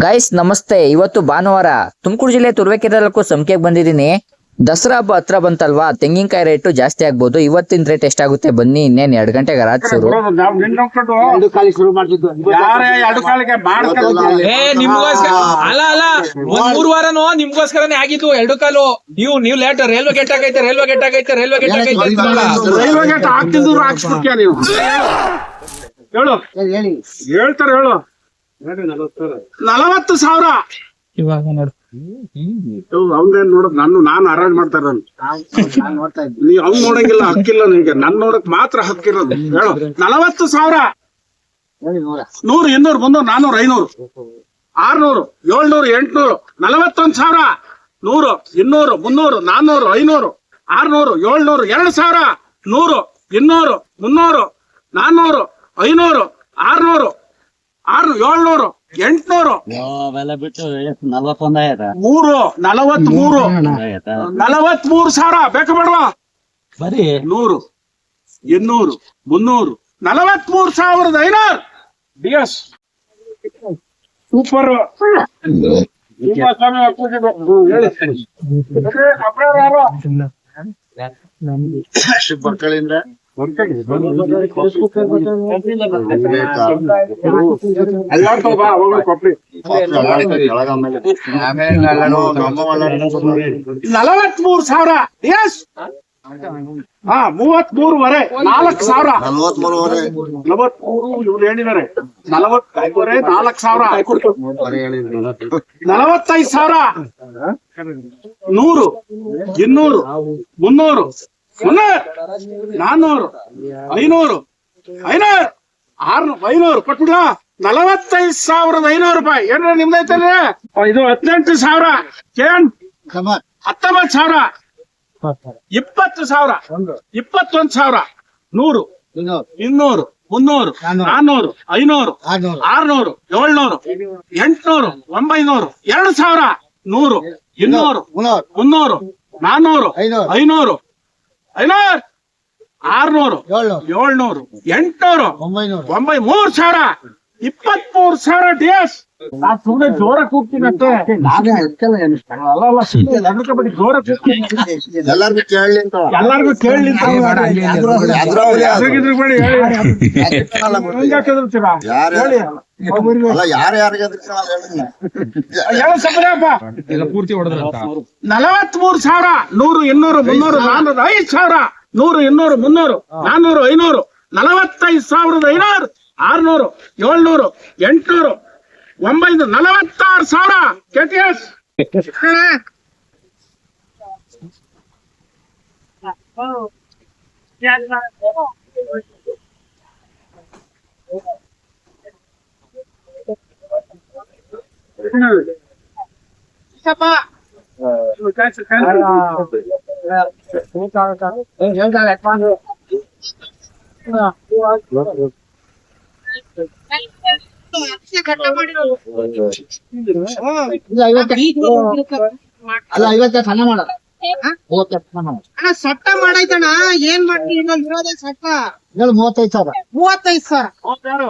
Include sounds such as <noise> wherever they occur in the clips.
Guys ನಮಸ್ತೆ. ಇವತ್ತು ಭಾನುವಾರ ತುಮಕೂರು ಜಿಲ್ಲೆ ತುರುವೇಕೆರೆ ತಾಲೂಕು ಸಂಖ್ಯೆಗೆ ಬಂದಿದ್ದೀನಿ. ದಸರಾ ಹಬ್ಬ ಹತ್ರ ಬಂತಲ್ವಾ? ತೆಂಗಿನಕಾಯಿ ರೇಟ್ ಜಾಸ್ತಿ ಆಗ್ಬೋದು. ಇವತ್ತಿನ ರೇಟ್ ಎಷ್ಟಾಗುತ್ತೆ? ಬನ್ನಿ ಇನ್ನೇನ್ ಎರಡು ಗಂಟೆಗೆ ನಿಮ್ಗೋಸ್ಕರ ಅಲ್ಲ ಅಲ್ಲ ಒಂದ್ ಮೂರ್ ವಾರನು ನಿಮ್ಗೋಸ್ಕರನೇ ಆಗಿತ್ತು ಎರಡು ಕಾಲು. ನೀವು ನೀವು ಲೇಟ್ ರೈಲ್ವೆ ಗೇಟ್ ಆಗೈತೆ ರೈಲ್ವೆ ಗೇಟ್ ಆಗೈತೆ ರೈಲ್ವೆ ಗೇಟ್ ಆಗೈತೆ ರೈಲ್ವೆ ಗೇಟ್ ಹಾಕ್ತಿದ್ರು ಹಾಕ್ಸ್ಬಿಡ್ತೀಯ ನೀವು? ಹೇಳು ಹೇಳಿ, ಹೇಳಿ. ಹೇಳ್ತಾರೆ ಹೇಳು. ನಲವತ್ತು ಸಾವಿರ. ಇವಾಗ ಅವ್ನೇನ್ ನೋಡೋದ್ ನಾನು ನಾನು ಅರೇಂಜ್ ಮಾಡ್ತಾರ ನೀ ಅವ್ನ್ ನೋಡಂಗಿಲ್ಲ ಹಕ್ಕಿಲ್ಲ ನಿನ್ಗೆ ನನ್ ನೋಡಕ್ ಮಾತ್ರ ಹಕ್ಕಿರೋದು. ಹೇಳು. ನಲವತ್ತು ಸಾವಿರ. ನೂರು ಇನ್ನೂರು ಮುನ್ನೂರು ನಾನೂರು ಐನೂರು. ಆರ್ನೂರು ಏಳ್ನೂರು ಎಂಟ್ನೂರು. ನಲವತ್ತೊಂದ್ ಸಾವಿರ. ನೂರು ಇನ್ನೂರು ಮುನ್ನೂರು ನಾನ್ನೂರು ಐನೂರು. ಆರ್ನೂರು ಏಳ್ನೂರು ಎರಡು ಸಾವಿರ. ನೂರು ಇನ್ನೂರು ಮುನ್ನೂರು ನಾನ್ನೂರು ಐನೂರು ಆರ್ನೂರು. ಆರ್ನೂರು ಏಳ್ನೂರು ಎಂಟ್ನೂರು. ಅವೆಲ್ಲ ಬಿಟ್ಟು ನಲ್ವತ್ತೊಂದ್ ಮೂರು ನಲವತ್ ಮೂರು ನಲವತ್ ಮೂರು ಸಾವಿರ ಬೇಕು ಬೇಡವಾ? ಬರೀ? ನೂರು ಇನ್ನೂರು ಮುನ್ನೂರು ನಲವತ್ ಮೂರು ಸಾವಿರದ ಐನೂರು. ಡಿ ಎಸ್ ಸೂಪರ್ ಮಕ್ಕಳಿಂದ? ನಲವತ್ ಸಾವಿರ. ಎಸ್ ಹಾ ನಾಲ್ಕು ಸಾವಿರ. ನಲವತ್ ಇವ್ರು ನಲವತ್ತೈದುವರೆ, ನಾಲ್ಕು ಸಾವಿರ. ನಲವತ್ತೈದು ಸಾವಿರ. ನೂರು, ಇನ್ನೂರು, ಮುನ್ನೂರು. ಮುನ್ನೂರು ನಾನ್ನೂರು ಐನೂರು ಐನೂರು, ಆರ್ನೂರು, ಐನೂರು, ಕೊಟ್ಬಿಡ. ನಲವತ್ತೈದು ಸಾವಿರದ ಐನೂರು ರೂಪಾಯಿ. ಏನ್ರ ನಿಮ್ದೈತಲ್ಲ ಇದು ಹದಿನೆಂಟು ಸಾವಿರ. ಏನ್? ಹತ್ತೊಂಬತ್ತು ಸಾವಿರ. ಇಪ್ಪತ್ತು ಸಾವಿರ. ಇಪ್ಪತ್ತೊಂದು ಸಾವಿರ. ನೂರು, ಇನ್ನೂರು, ಮುನ್ನೂರು ನಾನ್ನೂರು ಐನೂರು, ಆರ್ನೂರು, ಏಳ್ನೂರು, ಎಂಟ್ನೂರು, ಒಂಬೈನೂರು, ಎರಡು ಸಾವಿರ. ನೂರು, ಇನ್ನೂರು, ಮುನ್ನೂರು ನಾನ್ನೂರು ಐನೂರು. ಐನೂರು. ಆರ್ನೂರು. ಏಳ್ನೂರು. ಏಳ್ನೂರು. ಎಂಟ್ನೂರು. ಒಂಬೈನೂರು. ಒಂಬೈ ಮೂರ್ ಸಾವಿರ. ಇಪ್ಪತ್ತ್ ಮೂರ್ ಸಾವಿರ ಡೇಸ್ ನಾನ್ ಸುಮ್ನೆ ಜೋರ ಕೂಗ್ತೀನಂತೆ ನಾನೇ ಅದಕ್ಕೆಲ್ಲ ಎಣಿಸ್ತಾ ಅಲ್ಲ ಅಲ್ಲ ಸುಮ್ನೆ ಹೆದರ್ಕೆ ಬೇಡಿ, ಜೋರ ಕೂಗ್ತೀನಿ. ಎಲ್ಲಾರ್ಗು ಕೇಳಲಿ ಅಂತ. ಎಲ್ಲಾರ್ಗು ಕೇಳಲಿ ನಲವತ್ ಮೂರ್ ಸಾವಿರ ನೂರು ಇನ್ನೂರು ಮುನ್ನೂರು ನಾನ್ನೂರು ಐದ್ ಸಾವಿರ ನೂರು ಇನ್ನೂರು ಮುನ್ನೂರು ನಾನ್ನೂರು ಐನೂರು ನಲವತ್ತೈದು ಸಾವಿರದ ಐನೂರು. ಆರ್ನೂರು ಏಳ್ನೂರು ಎಂಟ್ನೂರು ಒಂಬೈನೂರು ನಲವತ್ತಾರು ಸಾವಿರ ಕೆ ಟಿ ಎಸ್ ಅಲ್ಲ ಐವತ್ತ ಸಣ್ಣ ಸಟ್ಟ ಮಾಡೈತಣ್ಣ. ಏನ್ ಮಾಡ್ತೀವಿ ಇರೋದೇ ಸಟ್ಟ. ಹೇಳು ಮೂವತ್ತೈದು ಸಾವಿರ. ಮೂವತ್ತೈದು ಸಾವಿರ. ಮೂವತ್ತಾರು.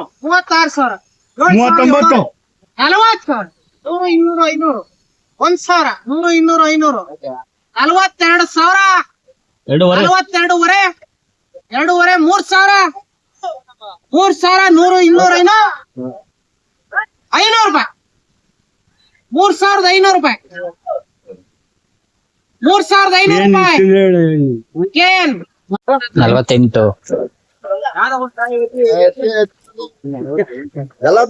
ಸಾವಿರ. ನಲವತ್ತು ಸಾವಿರ. ನೂರು ಇನ್ನೂರು ಐನೂರು. ಒಂದ್ ಸಾವಿರ. ನೂರು ಇನ್ನೂರು ಐನೂರು. ನಲವತ್ತೆರಡು ಸಾವಿರ. ನಲವತ್ತೆರಡೂವರೆ. ಎರಡೂವರೆ ಮೂರ್ ಸಾವಿರ. ಮೂರ್ ಸಾವಿರ ನೂರು ಇನ್ನೂರ ಐನೂರು ಐನೂರು ರೂಪಾಯಿ. ಮೂರ್ ಸಾವಿರದ ಐನೂರು ರೂಪಾಯಿ. ಮೂರ್ ಸಾವಿರದ ಐನೂರು ರೂಪಾಯಿ. ಏನ್? ನಲ್ವತ್ತೆಂಟು. ಎಲ್ಲ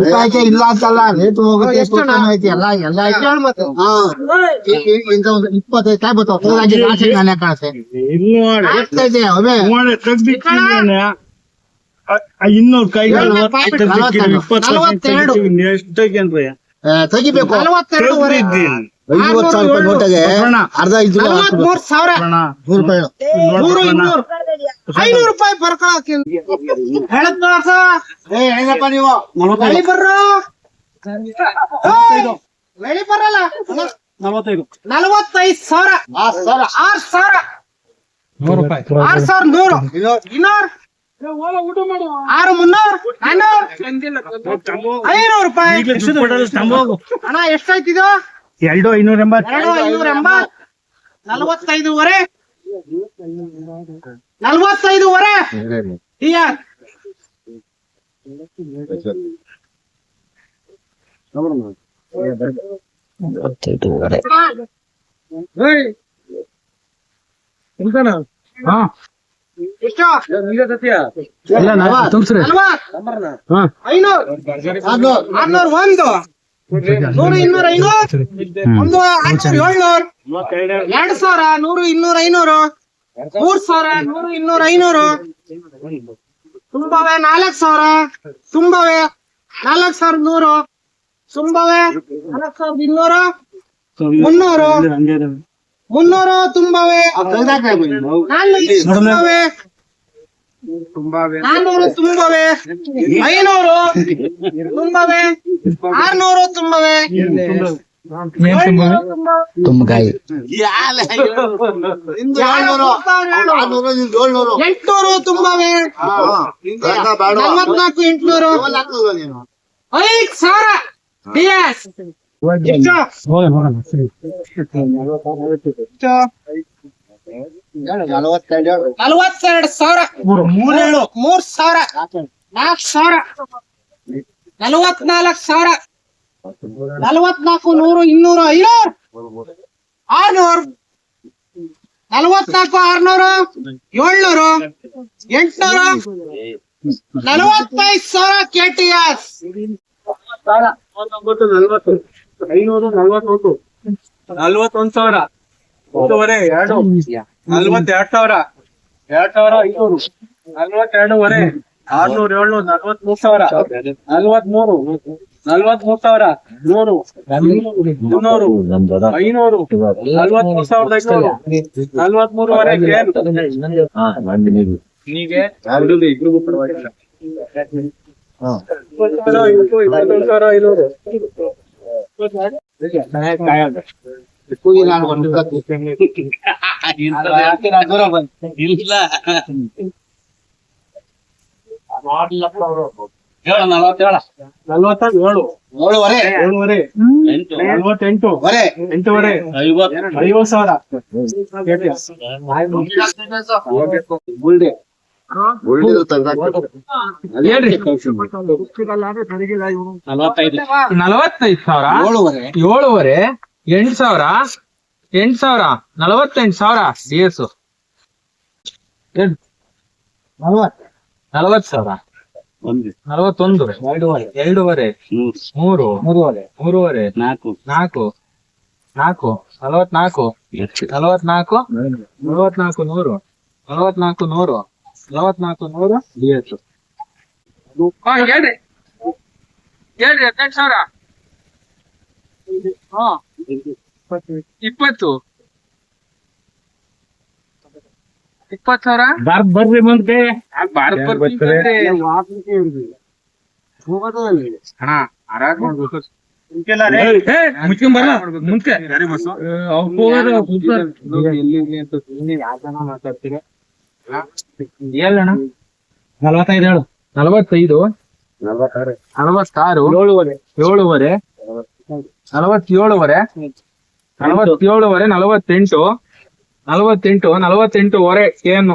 ರೂಪಾಯಿ ಇಲ್ಲ ಅಂತಲ್ಲ ರೇಟ್ ಹೋಗುತ್ತೆ ಎಲ್ಲ ಎಲ್ಲ ಇಂತ ಒಂದು ಇಪ್ಪತ್ತೈದು ಕಾಯಿ ಬರ್ತಾವ ನಾನೇ. ಆಗ್ತೈತೆ ಅವೇ ಇನ್ನೂರು ತೆಗಿಬೇಕು. ಐವತ್ತು ಸಾವಿರ ರೂಪಾಯಿ ನೋಟಾಗೆ ಅರ್ಧ ಐದು ನಲವತ್ಮೂರ್ ಸಾವಿರ. ನೂರು ರೂಪಾಯಿ. ಐನೂರು ರೂಪಾಯಿ ಬರ್ಕೊಳಕ್ಕೆ. ಹೇಳದ್ ಏ ಹೆಂಗಪ್ಪ ನೀವು? ಬೆಳಿ ಬರ್ರ? ಬೆಳಿ ಬರಲ್ಲ. ನಲವತ್ತೈದು. ನಲವತ್ತೈದು ಸಾವಿರ. ಆರ್ ಸಾವಿರ. ಆರ್ ಸಾವಿರ. ನೂರು ರೂಪಾಯಿ. ಆರ್ ಸಾವಿರ ನೂರು. ಇನ್ನೂರು ಆರು ಮುನ್ನೂರು. ನಾನ್ನೂರು. ಐನೂರು ರೂಪಾಯಿ. ಅಣ್ಣ ಎಷ್ಟಾಯ್ತಿದು ಎರಡು ಐನೂರ ಎಂಬತ್ತು. ಎರಡು ಐನೂರ ಎಂಬತ್ ನಲವತ್ತೈದುವರೆ. ನಲವತ್ತೈದುವರೆ? ಟಿಆರ್ ಮೂವತ್ತೈದೂವರೆ ಎಷ್ಟು? ಎಲ್ಲ ತುಂಬಿಸ್ರಿ ನಲವತ್ ಹಾ. ಐನೂರು. ಆರ್ನೂರು ಆರ್ನೂರು ಒಂದು. ನೂರು ಇನ್ನೂರ ಐನೂರು. ಒಂದು ಆರ್ನೂರು ಏಳ್ನೂರು. ಎರಡ್ ಸಾವಿರ ನೂರು ಇನ್ನೂರ ಐನೂರು. ಮೂರ್ ಸಾವಿರ ನೂರು ಇನ್ನೂರ ಐನೂರು ತುಂಬವೆ ನಾಲ್ಕ್ ಸಾವಿರ ತುಂಬವೆ ನಾಲ್ಕ್ ಸಾವಿರದ ನೂರು ತುಂಬವೆ ನಾಲ್ಕ್ ಸಾವಿರದ ಇನ್ನೂರು ಮುನ್ನೂರು ಮುನ್ನೂರು ತುಂಬವೆ ತುಂಬವೆ ನಾನ್ನೂರು ತುಂಬವೆ ಐನೂರು ತುಂಬವೆ ಆರ್ನೂರು ತುಂಬವೆ. ತುಂಬಗಾಯಿ ಎಂಟ್ನೂರು ತುಂಬವೆ. ನಲ್ವತ್ನಾಲ್ಕು ಎಂಟ್ನೂರು. ಐದ್ ಸಾವಿರ. ಡಿಎಸ್. ನಲವತ್ತೆರಡು ಸಾವಿರ. ಮೂರೇಳು ಮೂರ್ ಸಾವಿರ. ನಾಲ್ಕು ಸಾವಿರ. ನಲ್ವತ್ನಾಲ್ಕು ಸಾವಿರ. ನಲವತ್ನಾಲ್ಕು ನೂರು ಇನ್ನೂರು ಐನೂರು ಆರ್ನೂರು. ನಲವತ್ನಾಲ್ಕು ಆರ್ನೂರು. ಏಳ್ನೂರು. ಎಂಟ್ನೂರು. ನಲವತ್ತೈದು ಸಾವಿರ ಕೆ ಟಿ ಎಸ್. ಐನೂರು ನಲ್ವತ್ತೊಂದು ನಲ್ವತ್ತೊಂದ್ ಸಾವಿರ. ಒಂದೂವರೆ ಎರಡು. ನಲ್ವತ್ತೆರಡು ಸಾವಿರ. ಎರಡ್ ಸಾವಿರ ಐನೂರು. ನಲ್ವತ್ತೆರಡುವರೆ. ಆರ್ನೂರ್, ಏಳ್ನೂರು, ನಲ್ವತ್ಮೂರು ಸಾವಿರ. ನಲ್ವತ್ಮೂರು. ನಲ್ವತ್ಮೂರು ಸಾವಿರ. ನೂರು ಮುನ್ನೂರು ಐನೂರು. ನಲ್ವತ್ಮೂರು ಸಾವಿರದ ಐನೂರು. ನಲ್ವತ್ಮೂರುವರೆ ನೀಗೆ ಇಬ್ರಿಗೂ ಪರವಾಗಿಲ್ಲ. ಇಪ್ಪತ್ತು ಸಾವಿರ, ಇಪ್ಪತ್ತೊಂದು ಸಾವಿರ ಐನೂರು. ಕೂಗಿ <laughs> ಇಪ್ಪತ್ತು. ನಲ್ವತ್ತೇಳು ಏಳುವರೆ. ಏಳುವರೆ. ನಲ್ವತ್ತೆಂಟು. ವರೆ. ಎಂಟೂವರೆ. ಐವತ್ತು. ಸಾವಿರ. ತೆಗ್ದಾಕ್ಬಿಡು. ನಲವತ್ತೈದು. ಸಾವಿರ. ಏಳುವರೆ. ಏಳುವರೆ. ಎಂಟ್ ಸಾವಿರ. ಎಂಟ್ ಸಾವಿರ. ನಲವತ್ತೆಂಟು ಸಾವಿರ. ಡಿ ಎಸ್ ನಲವತ್ತು. ನಲವತ್ತು ಸಾವಿರ. ನಲವತ್ತೊಂದು. ಎರಡೂವರೆ. ಮೂರು. ಮೂರುವರೆ. ಮೂರುವರೆ. ನಾಲ್ಕು. ನಾಲ್ಕು. ನಾಲ್ಕು. ನಲವತ್ನಾಲ್ಕು. ನಲವತ್ನಾಲ್ಕು. ನಲವತ್ನಾಲ್ಕು ನೂರು. ನಲವತ್ನಾಲ್ಕು ನೂರು. ನಲವತ್ನಾಲ್ಕು ನೂರು. ಡಿ ಎಸ್ ಹೇಳ್ರಿ. ಹೇಳ್ರಿ ಹದಿನೆಂಟು ಸಾವಿರ ಹಾ ಇಪ್ಪತ್ತು. ಇಪ್ಪತ್ತು ಸಾವಿರ? ಬರ್ರಿ ಮುಂದೆ ಮಾಡ್ಬೇಕು ನಲವತ್ತೈದು ಹೇಳು. ನಲವತ್ತೈದು? ನಲವತ್ತಾರು. ಏಳುವರೆ. ಏಳುವರೆ. ನಲವತ್ತೇಳುವರೆ ನಲವತ್ತೇಳುವರೆ ನಲವತ್ತೆಂಟು. ನಲವತ್ತೆಂಟು ನಲವತ್ತೆಂಟು ಹೊರೆ ಏನು?